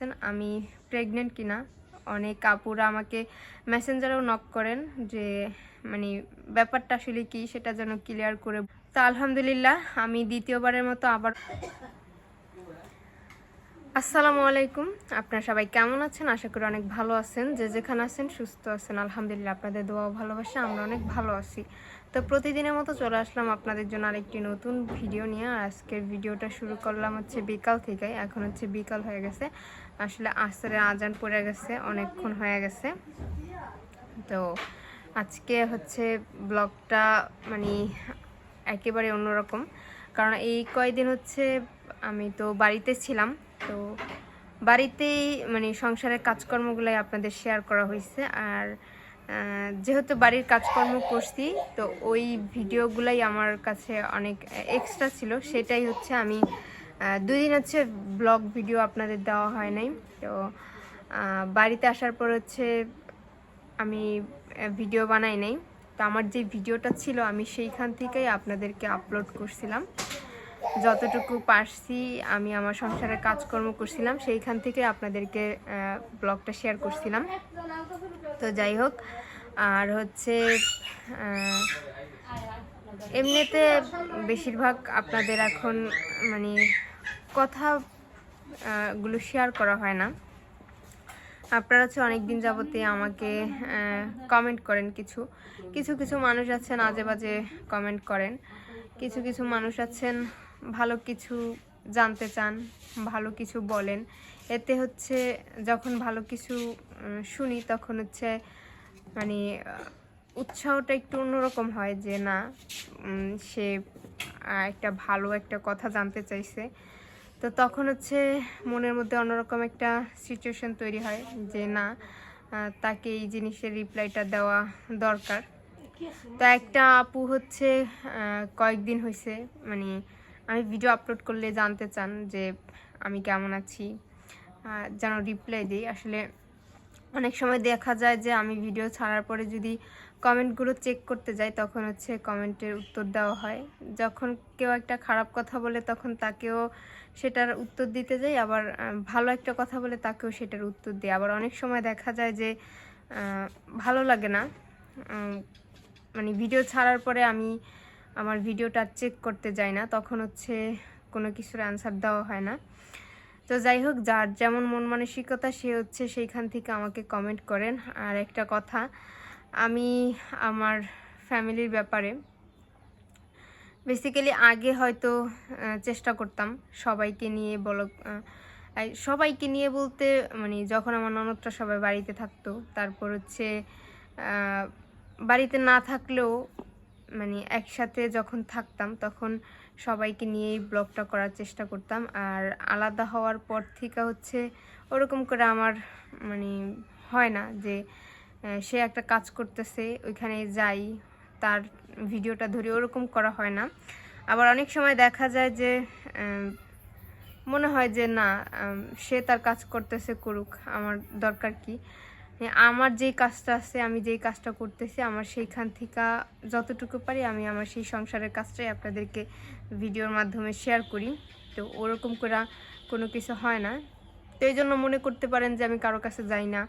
আছেন, আমি প্রেগনেন্ট কিনা। অনেক আপুরা আমাকে মেসেঞ্জারেও নক করেন যে মানে ব্যাপারটা আসলে কি সেটা যেন ক্লিয়ার করে। তো আলহামদুলিল্লাহ আমি দ্বিতীয়বারের মতো আবার আসসালামু আলাইকুম। আপনারা সবাই কেমন আছেন? আশা করি অনেক ভালো আছেন। যে যেখানে আছেন সুস্থ আছেন। আলহামদুলিল্লাহ আপনাদের দোয়া ভালোবাসা আমরা অনেক ভালো আছি। তো প্রতিদিনের মতো চলে আসলাম আপনাদের জন্য আরেকটি নতুন ভিডিও নিয়ে। আর আজকের ভিডিওটা শুরু করলাম হচ্ছে বিকাল থেকে এখন হচ্ছে বিকাল হয়ে গেছে। আসলে আসরের আজান পড়ে গেছে, অনেকক্ষণ হয়ে গেছে। তো আজকে হচ্ছে ব্লগটা মানে একেবারে অন্যরকম। কারণ এই কয়দিন হচ্ছে আমি তো বাড়িতে ছিলাম, তো বাড়িতেই মানে সংসারের কাজকর্মগুলাই আপনাদের শেয়ার করা হয়েছে। আর যেহেতু বাড়ির কাজকর্ম করছি, তো ওই ভিডিওগুলাই আমার কাছে অনেক এক্সট্রা ছিল, সেটাই হচ্ছে আমি দুই দিন হচ্ছে ব্লগ ভিডিও আপনাদের দেওয়া হয় নাই। তো বাড়িতে আসার পর হচ্ছে আমি ভিডিও বানাই নাই। তো আমার যে ভিডিওটা ছিল, আমি সেইখান থেকেই আপনাদেরকে আপলোড করছিলাম। যতটুকু পারছি, আমি আমার সংসারের কাজকর্ম করছিলাম, সেইখান থেকে আপনাদেরকে ব্লগটা শেয়ার করছিলাম। তো যাই হোক, আর হচ্ছে এমনিতে বেশিরভাগ আপনাদের এখন মানে কথা আহ, গুলো শেয়ার করা হয় না। আপনারা হচ্ছে অনেক দিন যাবতে আমাকে কমেন্ট করেন কিছু। কিছু কিছু মানুষ আছেন আজে বাজে কমেন্ট করেন। কিছু কিছু মানুষ আছেন ভালো কিছু জানতে চান ভালো কিছু বলেন। এতে হচ্ছে যখন ভালো কিছু শুনি তখন হচ্ছে মানে উৎসাহটা একটু অন্যরকম হয় যে না সে একটা ভালো একটা কথা জানতে চাইছে। তো তখন হচ্ছে মনের মধ্যে অন্যরকম একটা সিচুয়েশন তৈরি হয় যে না তাকে এই জিনিসের রিপ্লাইটা দেওয়া দরকার। তো একটা আপু হচ্ছে কয়েকদিন হয়েছে মানে আমি ভিডিও আপলোড করলে জানতে চান যে আমি কেমন আছি। যেন রিপ্লাই দিই। আসলে অনেক সময় দেখা যায় যে আমি ভিডিও ছাড়ার পরে যদি কমেন্টগুলো চেক করতে যাই, তখন হচ্ছে কমেন্টের উত্তর দেওয়া হয়। যখন কেউ একটা খারাপ কথা বলে, তখন তাকেও সেটার উত্তর দিতে যাই। আবার ভালো একটা কথা বলে, তাকেও সেটার উত্তর দিই। আবার অনেক সময় দেখা যায় যে ভালো লাগে না। মানে ভিডিও ছাড়ার পরে আমি আমার ভিডিওটা চেক করতে যাই না। তখন হচ্ছে কোনো কিছুর অ্যান্সার দেওয়া হয় না। তো যাই হোক, যার যেমন মন মানসিকতা, সে হচ্ছে সেইখান থেকে আমাকে কমেন্ট করেন। আর একটা কথা আমি আমার ফ্যামিলির ব্যাপারে বেসিক্যালি আগে হয়তো চেষ্টা করতাম সবাইকে নিয়ে বলো সবাইকে নিয়ে বলতে মানে যখন আমার ননদটা সবাই বাড়িতে থাকতো, তারপর হচ্ছে বাড়িতে না থাকলেও মানে একসাথে যখন থাকতাম তখন সবাইকে নিয়েই ব্লগটা করার চেষ্টা করতাম। আর আলাদা হওয়ার পর থেকে হচ্ছে, ওরকম করে আমার মানে হয় না যে সে একটা কাজ করতেছে, ওইখানে যাই, তার ভিডিওটা ধরে ওরকম করা হয় না। আবার অনেক সময় দেখা যায় যে মনে হয় যে না সে তার কাজ করতেছে করুক, আমার দরকার কি? আমার যেই কাজটা আছে, আমি যেই কাজটা করতেছি, আমার সেইখান থেকে যতটুকু পারি, আমি আমার সেই সংসারের কাজটাই আপনাদেরকে ভিডিওর মাধ্যমে শেয়ার করি। তো ওরকম করে কোনো কিছু হয় না। তো এই জন্য মনে করতে পারেন যে আমি কারও কাছে যাই না।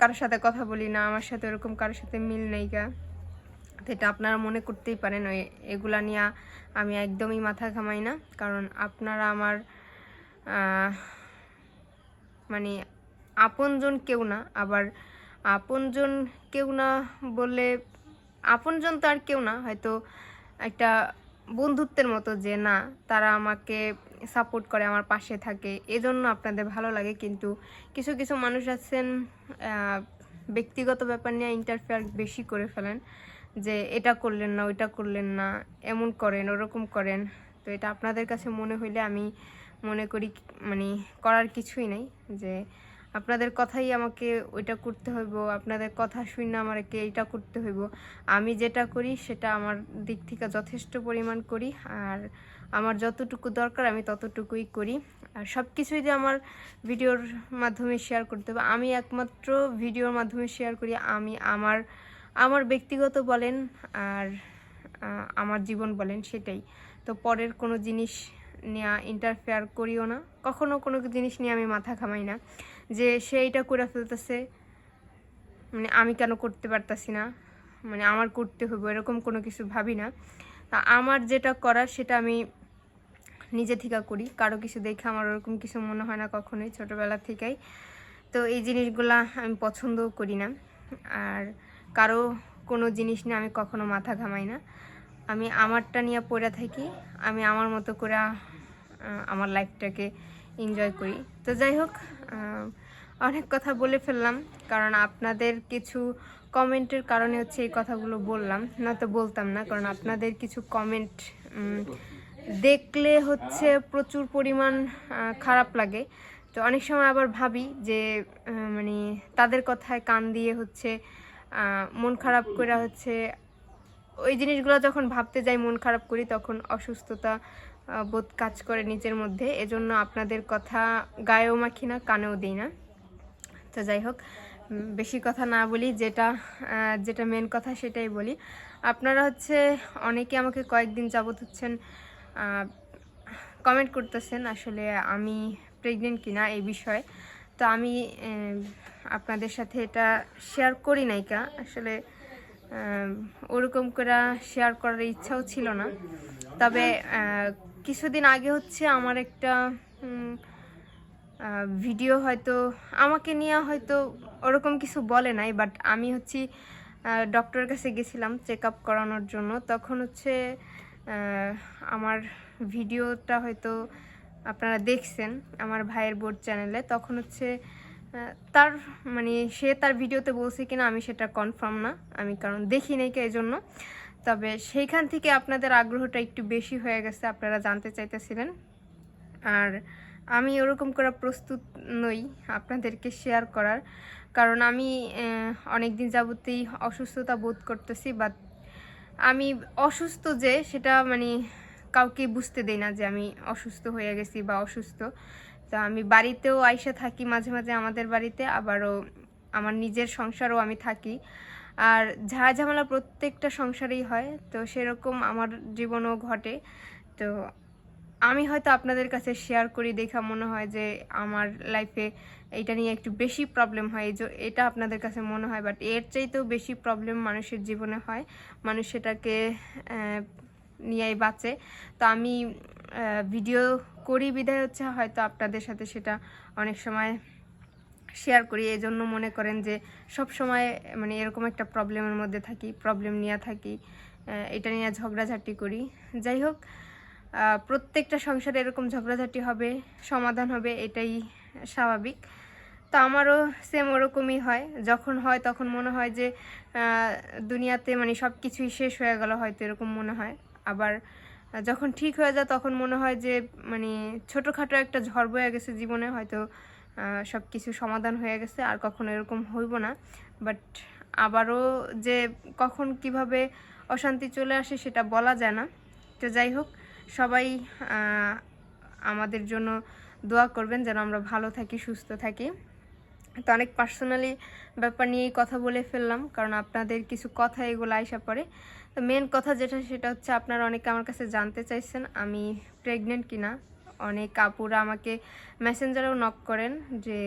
কারোর সাথে কথা বলি না, আমার সাথে ওরকম কারোর সাথে মিল নেই গা। তো এটা আপনারা মনে করতেই পারেন, ওই এগুলা নিয়ে আমি একদমই মাথা ঘামাই না। কারণ আপনারা আমার মানে আপনজন কেউ না, আবার আপনজন কেউ না বললে, আপনজন তো আর কেউ না, হয়তো একটা বন্ধুত্বের মতো যে, না, তারা আমাকে সাপোর্ট করে, আমার পাশে থাকে। এজন্য আপনাদের ভালো লাগে, কিন্তু কিছু কিছু মানুষ আছেন ব্যক্তিগত ব্যাপার নিয়ে ইন্টারফেয়ার বেশি করে ফেলেন, যে, এটা করলেন না, ওইটা করলেন না, এমন করেন, ওরকম করেন। তো এটা আপনাদের কাছে মনে হইলে আমি মনে করি মানে করার কিছুই নাই, যে আপনাদের কথাই আমাকে ওইটা করতে হইব, আপনাদের কথা শুনে আমাকে এইটা করতে হইব। আমি যেটা করি সেটা আমার দিক থেকে যথেষ্ট পরিমাণ করি, আর আমার যতটুকু দরকার আমি ততটুকুই করি। আর সব কিছুই যে আমার ভিডিওর মাধ্যমে শেয়ার করতে হবে, আমি একমাত্র ভিডিওর মাধ্যমে শেয়ার করি, আমি আমার আমার ব্যক্তিগত বলেন আর আমার জীবন বলেন সেটাই। তো পরের কোনো জিনিস নিয়ে ইন্টারফেয়ার করিও না, কখনো কোনো জিনিস নিয়ে আমি মাথা ঘামাই না। যে সে এইটা করে ফেলতেছে। মানে আমি কেন করতে পারতাছি না? মানে আমার করতে হবে, এরকম কোনো কিছু ভাবি না। তা আমার যেটা করার সেটা আমি নিজে থেকে করি, কারও কিছু দেখে আমার ওরকম কিছু মনে হয় না কখনোই ছোটোবেলা থেকেই। তো এই জিনিসগুলা আমি পছন্দও করি না। আর কারও কোনো জিনিস নিয়ে আমি কখনো মাথা ঘামাই না। আমি আমারটা নিয়ে পড়ে থাকি, আমি আমার মতো করে আমার লাইফটাকে এনজয় করি। তো যাই হোক অনেক কথা বলে ফেললাম, কারণ আপনাদের কিছু কমেন্টের কারণে হচ্ছে এই কথাগুলো বললাম। না তো বলতাম না, কারণ আপনাদের কিছু কমেন্ট দেখলে হচ্ছে প্রচুর পরিমাণ খারাপ লাগে। তো অনেক সময় আবার ভাবি যে মানে তাদের কথায় কান দিয়ে হচ্ছে মন খারাপ করে হচ্ছে, ওই জিনিসগুলো যখন ভাবতে যাই, মন খারাপ করি, তখন অসুস্থতা বোধ কাজ করে নিজের মধ্যে। এজন্য আপনাদের কথা গায়েও মাখি না, কানেও দিই না। তো যাই হোক বেশি কথা না বলি, যেটা যেটা মেন কথা সেটাই বলি। আপনারা হচ্ছে অনেকে আমাকে কয়েকদিন যাবত হচ্ছেন কমেন্ট করতেছেন আসলে আমি প্রেগনেন্ট কিনা এই বিষয়ে। তো আমি আপনাদের সাথে এটা শেয়ার করি নাই কা। আসলে ওরকম করে শেয়ার করার ইচ্ছাও ছিল না। তবে কিছুদিন আগে হচ্ছে আমার একটা ভিডিও হয়তো আমাকে নিয়ে হয়তো ওরকম কিছু বলে নাই বাট আমি হচ্ছি ডক্টরের কাছে গেছিলাম চেক আপ করানোর জন্য। তখন হচ্ছে আমার ভিডিওটা হয়তো আপনারা দেখছেন আমার ভাইয়ের বোর্ড চ্যানেলে। তখন হচ্ছে তার মানে সে তার ভিডিওতে বলছে কিনা আমি সেটা কনফার্ম না, আমি কারণ দেখি নাই এই জন্য তবে সেইখান থেকে আপনাদের আগ্রহটা একটু বেশি হয়ে গেছে, আপনারা জানতে চাইতেছিলেন। আর আমি ওরকম করে প্রস্তুত নই আপনাদেরকে শেয়ার করার। কারণ আমি অনেক দিন যাবতেই অসুস্থতা বোধ করতেছি বাট আমি অসুস্থ যে সেটা মানে কাউকে বুঝতে দেই না যে আমি অসুস্থ হয়ে গেছি বা অসুস্থ। তো আমি বাড়িতেও আইসা থাকি মাঝে মাঝে আমাদের বাড়িতে, আবারও আমার নিজের সংসারও আমি থাকি। আর ঝাড়া ঝামেলা প্রত্যেকটা সংসারেই হয়, তো সেরকম আমার জীবনও ঘটে। তো আমি হয়তো আপনাদের কাছে শেয়ার করি, দেখা মনে হয় যে আমার লাইফে এটা নিয়ে একটু বেশি প্রবলেম হয়। যে এটা আপনাদের কাছে মনে হয় বাট এর চাইতেও বেশি প্রবলেম মানুষের জীবনে হয়। মানুষ সেটাকে নিয়েই বাঁচে। তো আমি ভিডিও করি বিধায় হচ্ছে হয়তো আপনাদের সাথে সেটা অনেক সময় শেয়ার করি এই জন্য মনে করেন যে সব সময় মানে এরকম একটা প্রবলেমের মধ্যে থাকি প্রবলেম নিয়ে থাকি এটা নিয়ে ঝগড়াঝাটি করি। যাই হোক প্রত্যেকটা সংসারে এরকম ঝগড়াঝাটি হবে, সমাধান হবে, এটাই স্বাভাবিক। তো আমারও সেম ওরকমই হয়। যখন হয়, তখন মনে হয় যে দুনিয়াতে মানে সব কিছুই শেষ হয়ে গেল হয়তো, এরকম মনে হয়। আবার যখন ঠিক হয়ে যায়, তখন মনে হয় যে মানে ছোটোখাটো একটা ঝড় বয়ে গেছে জীবনে, হয়তো সব কিছু সমাধান হয়ে গেছে, আর কখনো এরকম হইব না। বাট আবারও যে কখন কীভাবে অশান্তি চলে আসে সেটা বলা যায় না। তো যাই হোক, সবাই আমাদের জন্য দোয়া করবেন যেন আমরা ভালো থাকি, সুস্থ থাকি। তো অনেক পার্সোনালি ব্যাপার নিয়েই কথা বলে ফেললাম, কারণ আপনাদের কিছু কথা এগুলো আইসা পড়ে। তো মেন কথা যেটা, সেটা হচ্ছে আপনারা অনেকে আমার কাছে জানতে চাইছেন, আমি প্রেগনেন্ট কিনা। অনেক আপুরা আমাকে মেসেঞ্জারেও নক করেন যে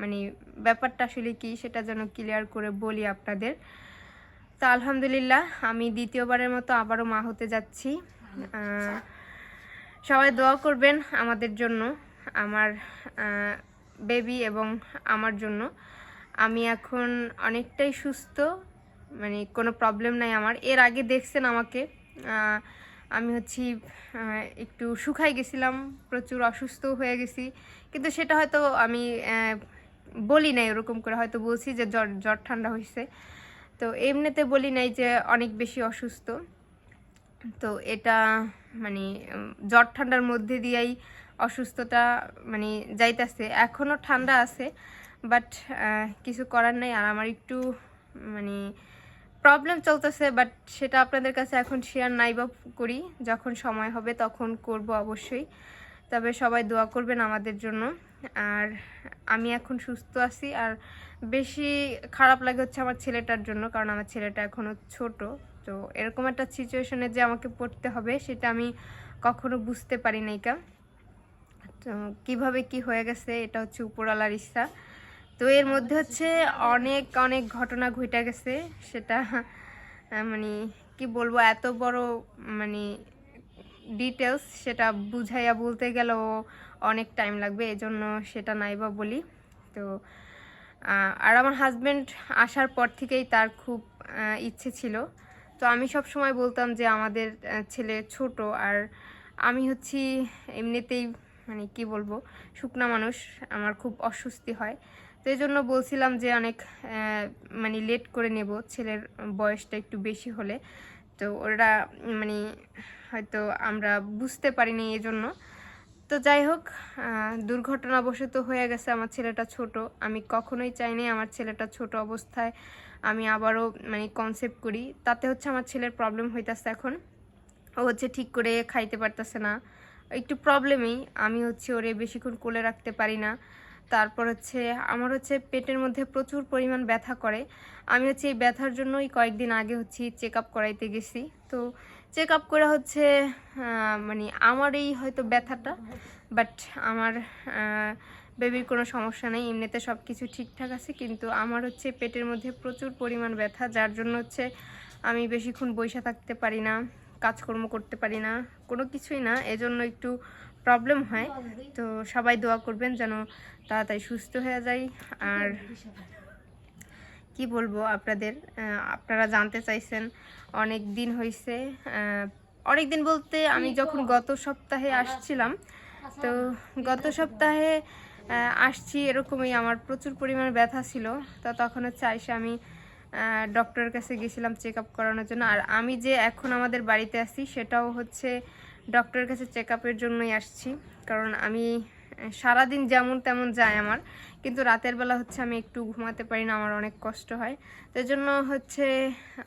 মানে ব্যাপারটা আসলে কি সেটা যেন ক্লিয়ার করে বলি আপনাদের। তো আলহামদুলিল্লাহ, আমি দ্বিতীয়বারের মতো আবারও মা হতে যাচ্ছি। সবাই দোয়া করবেন আমাদের জন্য, আমার বেবি এবং আমার জন্য। আমি এখন অনেকটাই সুস্থ মানে কোনো প্রবলেম নাই আমার। এর আগে দেখছেন আমাকে আমি হচ্ছি একটু শুকাই গেছিলাম, প্রচুর অসুস্থ হয়ে গেছি। কিন্তু সেটা হয়তো আমি বলি নাই, ওরকম করে হয়তো বলছি যে জ্বর জ্বর ঠান্ডা হয়েছে। তো এমনিতে বলি নাই যে অনেক বেশি অসুস্থ। তো এটা মানে জ্বর ঠান্ডার মধ্যে দিয়েই অসুস্থতা মানে যাইতাছে। এখনও ঠান্ডা আছে, বাট কিছু করার নাই। আর আমার একটু মানে প্রবলেম চলতেছে বাট সেটা আপনাদের কাছে এখন শেয়ার নাই বা করি। যখন সময় হবে তখন করব অবশ্যই। তবে সবাই দোয়া করবেন আমাদের জন্য। আর আমি এখন সুস্থ আছি, আর বেশি খারাপ লাগে হচ্ছে আমার ছেলেটার জন্য, কারণ আমার ছেলেটা এখনও ছোট। তো এরকম একটা সিচুয়েশনে যে আমাকে পড়তে হবে, সেটা আমি কখনো বুঝতে পারি নাই কা। তো কীভাবে কি হয়ে গেছে, এটা হচ্ছে উপরওয়ালার ইচ্ছা। তো এর মধ্যে হচ্ছে অনেক অনেক ঘটনা ঘটে গেছে। সেটা মানে কি বলব, এত বড় মানে ডিটেলস সেটা বুঝাইয়া বলতে গেলেও অনেক টাইম লাগবে, এজন্য সেটা নাইবা বলি। তো আর আমার হাজব্যান্ড আসার পর থেকেই তার খুব ইচ্ছে ছিল। তো আমি সব সময় বলতাম যে আমাদের ছেলে ছোট, আর আমি হচ্ছি এমনিতেই মানে কি বলব, শুকনা মানুষ, আমার খুব অস্বস্তি হয়। তো এই জন্য বলছিলাম যে অনেক মানে লেট করে নেব। ছেলের বয়সটা একটু বেশি হলে। তো ওরা মানে হয়তো আমরা বুঝতে পারিনি এই জন্য তো যাই হোক দুর্ঘটনাবশত হয়ে গেছে আমার ছেলেটা ছোট। আমি কখনোই চাইনি আমার ছেলেটা ছোট অবস্থায় আমি আবারও মানে কনসেপ্ট করি। তাতে হচ্ছে আমার ছেলের প্রবলেম হইতাছে এখন। ও হচ্ছে ঠিক করে খাইতে পারতেছে না। একটু প্রবলেমই আমি হচ্ছে ওরে বেশিক্ষণ কোলে রাখতে পারি না। তারপর হচ্ছে, আমার হচ্ছে পেটের মধ্যে প্রচুর পরিমাণ ব্যথা করে। আমি হচ্ছে এই ব্যথার জন্যই কয়েকদিন আগে হচ্ছে চেক আপ করাইতে গেছি। তো চেক আপ করা হচ্ছে মানে আমার এই হয়তো ব্যথাটা, বাট আমার বেবির কোনো সমস্যা নেই। এমনিতে সব কিছু ঠিকঠাক আছে, কিন্তু আমার হচ্ছে পেটের মধ্যে প্রচুর পরিমাণ ব্যথা, যার জন্য হচ্ছে আমি বেশিক্ষণ বসে থাকতে পারি না, কাজকর্ম করতে পারি না, কোনো কিছুই না। এজন্য একটু প্রবলেম হয়, তো সবাই দোয়া করবেন যেন তাড়াতাড়ি সুস্থ হয়ে যায়। আর কি বলব আপনাদের আপনারা জানতে চাইছেন, অনেক দিন হয়েছে অনেক দিন বলতে আমি যখন গত সপ্তাহে আসছিলাম, তো গত সপ্তাহে আসছি এরকমই আমার প্রচুর পরিমাণে ব্যথা ছিল, তো তখন হচ্ছে আইসা আমি ডক্টরের কাছে গেছিলাম চেক আপ করানোর জন্য। আর আমি যে এখন আমাদের বাড়িতে আছি, সেটাও হচ্ছে ডক্টরের কাছে চেক আপের জন্যই আসছি, কারণ আমি সারাদিন যেমন তেমন যায় আমার, কিন্তু রাতের বেলা হচ্ছে আমি একটু ঘুমাতে পারি না, আমার অনেক কষ্ট হয়। তো জন্য হচ্ছে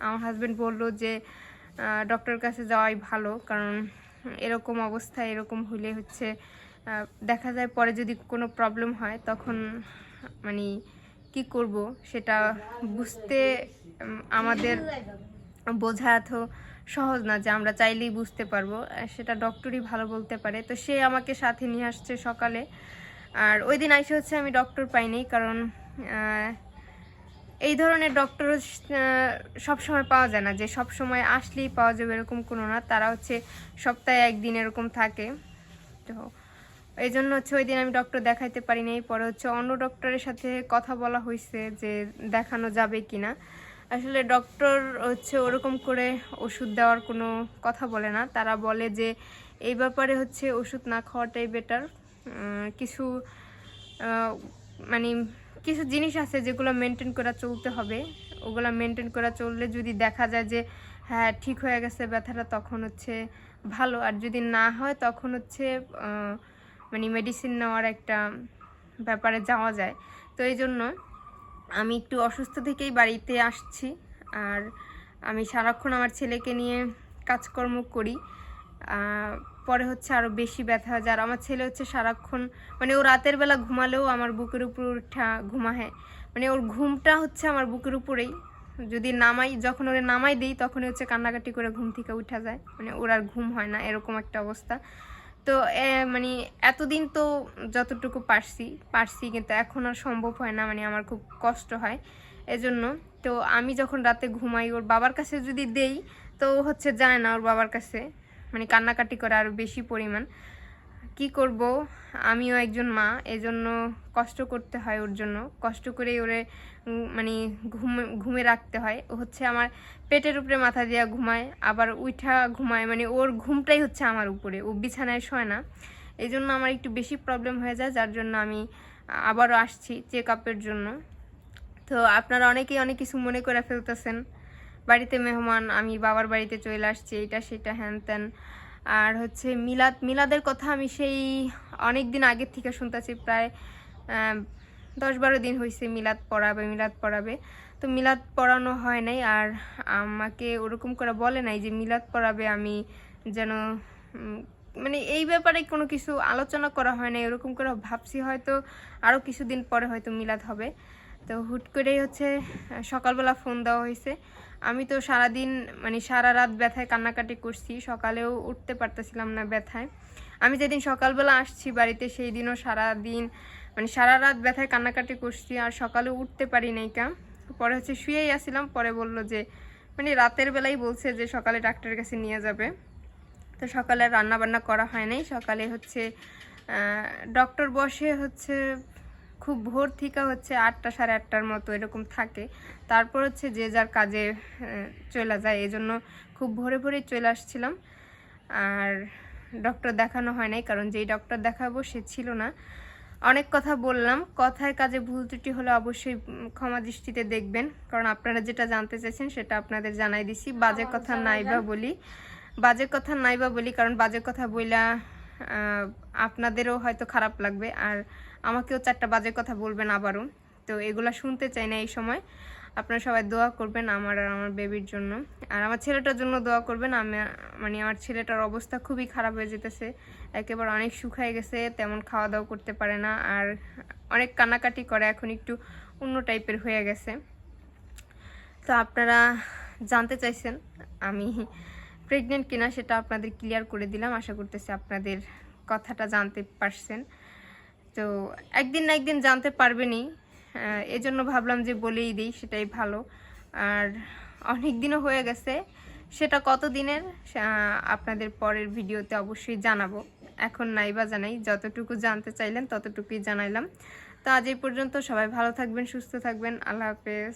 আমার হাজব্যান্ড বলল যে ডক্টরের কাছে যাওয়াই ভালো, কারণ এরকম অবস্থায় এরকম হলে হচ্ছে দেখা যায় পরে যদি কোনো প্রবলেম হয়, তখন মানে কি করব সেটা বুঝতে আমাদের বোঝা এত সহজ না যে আমরা চাইলেই বুঝতে পারব সেটা ডক্টরই ভালো বলতে পারে। তো সে আমাকে সাথে নিয়ে আসছে সকালে। আর ওই দিন আইসে হচ্ছে আমি ডক্টর পাইনি কারণ এই ধরনের ডক্টর সব সময় পাওয়া যায় না যে সব সময় আসলেই পাওয়া যাবে এরকম কোনো না। তারা হচ্ছে সপ্তাহে একদিন এরকম থাকে। তো এই জন্য হচ্ছে ওই দিন আমি ডক্টর দেখাইতে পারিনি। পরে হচ্ছে অন্য ডক্টরের সাথে কথা বলা হয়েছে যে দেখানো যাবে কিনা। আসলে ডক্টর হচ্ছে ওরকম করে ওষুধ দেওয়ার কোনো কথা বলে না। তারা বলে যে, এই ব্যাপারে হচ্ছে ওষুধ না খাওয়াটাই বেটার কিছু মানে কিছু জিনিস আছে যেগুলো মেনটেন করা চলতে হবে। ওগুলো মেনটেন করা চললে যদি দেখা যায় যে হ্যাঁ ঠিক হয়ে গেছে ব্যথাটা, তখন হচ্ছে ভালো। আর যদি না হয়, তখন হচ্ছে মানে মেডিসিন নেওয়ার একটা ব্যাপারে যাওয়া যায়। তো এই জন্য আমি একটু অসুস্থ থেকেই বাড়িতে আসছি আর আমি সারাক্ষণ আমার ছেলেকে নিয়ে কাজকর্ম করি। পরে হচ্ছে আরও বেশি ব্যথা হয়। আর আমার ছেলে হচ্ছে সারাক্ষণ মানে ও রাতের বেলা ঘুমালেও আমার বুকের উপর উঠা ঘুমা ঘুমায়। মানে ওর ঘুমটা হচ্ছে আমার বুকের উপরেই। যদি নামাই, যখন ওরে নামাই দিই, তখনই হচ্ছে কান্নাকাটি করে ঘুম থেকে উঠা যায়। মানে ওর আর ঘুম হয় না, এরকম একটা অবস্থা। তো মানে এতদিন তো যতটুকু পারছি পারছি কিন্তু এখন আর সম্ভব হয় না মানে আমার খুব কষ্ট হয় এজন্য। তো আমি যখন রাতে ঘুমাই, ওর বাবার কাছে যদি দেই, তো হচ্ছে যায় না ওর বাবার কাছে মানে কান্নাকাটি করে আরও বেশি পরিমাণ। কি করব? আমিও একজন মা, এজন্য কষ্ট করতে হয় ওর জন্য। কষ্ট করে ওরে মানে ঘুমে ঘুমে রাখতে হয়। ও হচ্ছে আমার পেটের উপরে মাথা দিয়া ঘুমায়, আবার উঠা ঘুমায়। মানে ওর ঘুমটাই হচ্ছে আমার উপরে। ও বিছানায় শোয় না। এই জন্য আমার একটু বেশি প্রবলেম হয়ে যায়, যার জন্য আমি আবারও আসছি চেক আপের জন্য। তো আপনারা অনেকেই অনেক কিছু মনে করে ফেলতেছেন। বাড়িতে মেহমান, আমি বাবার বাড়িতে চলে আসছি, এটা সেটা হ্যান ত্যান আর হচ্ছে মিলাদ, মিলাদের কথা আমি সেই অনেক দিন আগের থেকে শুনতেছি, প্রায় দশ বারো দিন হয়েছে মিলাদ পড়াবে মিলাদ পড়াবে। তো মিলাদ পড়ানো হয় নাই আর আমাকে ওরকম করে বলে নাই যে মিলাদ পড়াবে আমি যেন মানে এই ব্যাপারে কোনো কিছু আলোচনা করা হয় না এরকম করে ভাবছি হয়তো আরও কিছুদিন পরে হয়তো মিলাদ হবে। তো হুট করেই হচ্ছে সকালবেলা ফোন দেওয়া হয়েছে আমি তো সারাদিন মানে সারা রাত ব্যথায় কান্নাকাটি করছি, সকালেও উঠতে পারতেছিলাম না ব্যথায়। আমি যেদিন সকালবেলা আসছি বাড়িতে, সেই দিনও সারা দিন মানে সারা রাত ব্যথায় কান্নাকাটি করছি, আর সকালে উঠতে পারি নাই কা। পরে হচ্ছে শুয়েই আসছিলাম, পরে বলল যে মানে রাতের বেলাই বলছে যে সকালে ডাক্তারের কাছে নিয়ে যাবে। তো সকালে রান্না বান্না করা হয় নাই, সকালে হচ্ছে ডক্টর বসে হচ্ছে খুব ভোর থেকে হচ্ছে আটটা সাড়ে আটটার মতো এরকম থাকে। তারপর হচ্ছে যে যার কাজে চলে যায় এই জন্য খুব ভোরে ভোরে চলে আসছিলাম। আর ডক্টর দেখানো হয় নাই কারণ যেই ডক্টর দেখাবো সে ছিল না। অনেক কথা বললাম কথায় কাজে ভুল ত্রুটি হলে অবশ্যই ক্ষমা দৃষ্টিতে দেখবেন কারণ আপনারা যেটা জানতে চাইছেন সেটা আপনাদের জানাই দিছি। বাজে কথা নাই বা বলি বাজে কথা নাই বা বলি কারণ বাজে কথা বইলা আপনাদেরও হয়তো খারাপ লাগবে। আর আমাকেও চারটা বাজে কথা বলবেন আবারও। তো এগুলা শুনতে চাই না এই সময়। আপনারা সবাই দোয়া করবেন আমার আর আমার বেবির জন্য। আর আমার ছেলেটার জন্য দোয়া করবেন। আমি মানে আমার ছেলেটার অবস্থা খুবই খারাপ হয়ে যেতেছে। একেবারে অনেক শুকায় গেছে, তেমন খাওয়া দাওয়া করতে পারে না। আর অনেক কান্নাকাটি করে, এখন একটু অন্য টাইপের হয়ে গেছে। তো আপনারা জানতে চাইছেন, আমি প্রেগনেন্ট কিনা সেটা আপনাদের ক্লিয়ার করে দিলাম। আশা করতেছি আপনাদের কথাটা জানতে পারছেন। তো একদিন না একদিন জানতে পারবেনই। এজন্য ভাবলাম যে বলেই দিই, সেটাই ভালো। আর অনেক দিনও হয়ে গেছে। সেটা কত দিনের আপনাদের পরের ভিডিওতে অবশ্যই জানাব। এখন নাই বা জানাই। যতটুকু জানতে চাইলেন ততটুকুই জানাইলাম। তো আজ এই পর্যন্ত সবাই ভালো থাকবেন, সুস্থ থাকবেন। আল্লাহ হাফেজ।